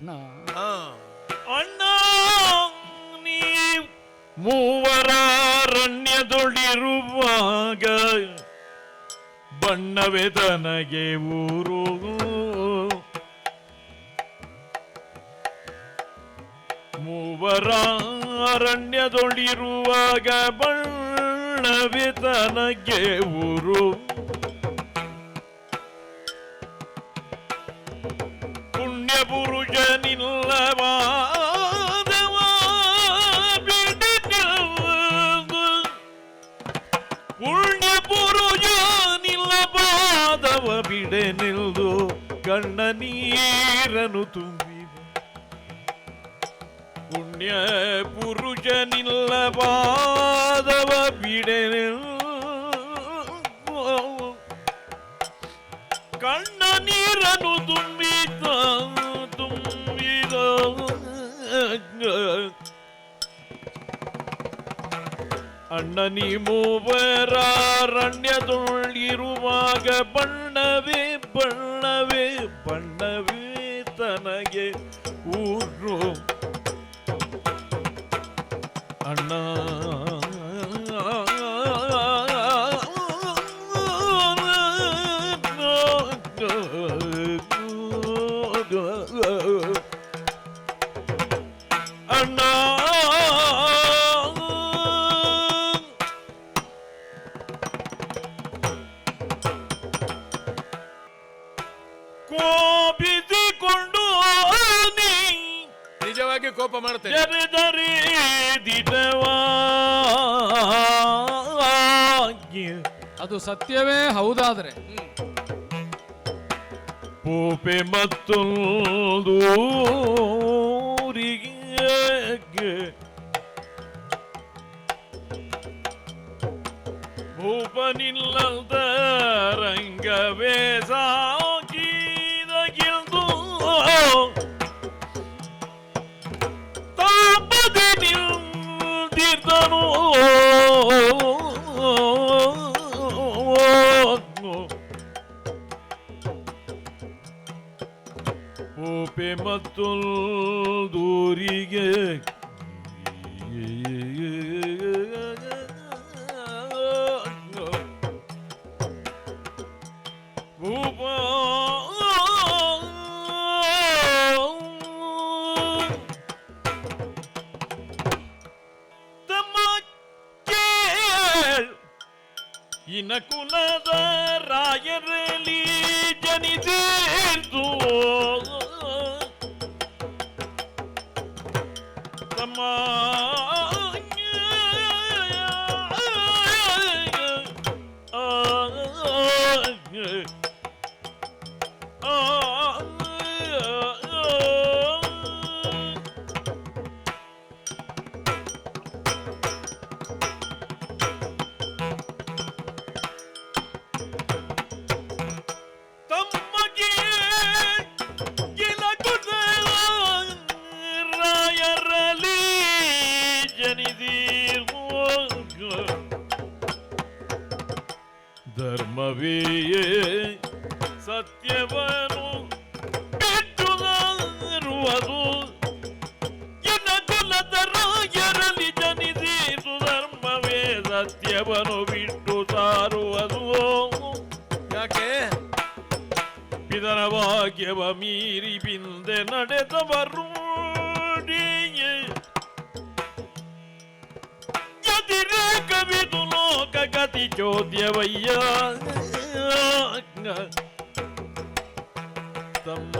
ಅಣ್ಣ. ನೀ ಮೂವರ ಅರಣ್ಯದೊಳಿರುವಾಗ ಬಣ್ಣವೇ ತನಗೆ ಊರು. ಮೂವರ ಅರಣ್ಯದೊಳಿರುವಾಗ ಬಣ್ಣವೇ ತನಗೆ ಊರು. ಪುಣ್ಯ ಪುರುಷ ನಿಲ್ಲವಾದವ ಬಿಡಿನಿಲ್ದು. ಪುಣ್ಯ ಪುರುಷ ನಿಲ್ಲಬಾದವ ಬಿಡೆ ನಿಲ್ದು ಕಣ್ಣ ನೀರನು ತುಂಬಿದ ಪುಣ್ಯ ಪುರುಷ ನಿಲ್ಲಬಾದವ ಬಿಡೆ ಕಣ್ಣ ನೀರನು ತುಂಬಿದ அண்ணனி மூவரண்யதுள் இருவாக பண்ணவே பண்ணவே பண்ணவே தனகே. ಕೋಪಿಸಿಕೊಂಡು ನೀ ನಿಜವಾಗಿ ಕೋಪ ಮಾಡ್ತೇನೆ ಜರದರಿ ಅದು ಸತ್ಯವೇ ಹೌದಾದ್ರೆ. ಪೂಪೆ ಮತ್ತೊಂದು ಭೂಪನಿಲ್ಲದ ರಂಗವೇ ಸಾಕಿದ بمطل دوريك இனக்குலத ராயரலி ஜனிது. ಧರ್ಮವೇ ಸತ್ಯವನು ಬಿಟ್ಟುರುವುದು ಇನ ಕುಲದ ರಾಯರಲಿ ಜನಿದೀರು ಧರ್ಮವೇ ಸತ್ಯವನು ಬಿಟ್ಟು ಸಾರುವುದು ಯಾಕೆ ಪಿದರ ಭಾಗ್ಯವ ಮೀರಿ ಬಿಂದೆ ನಡೆದವರು ಕವಿದು ചോദ്യവയ്യ തമ്മ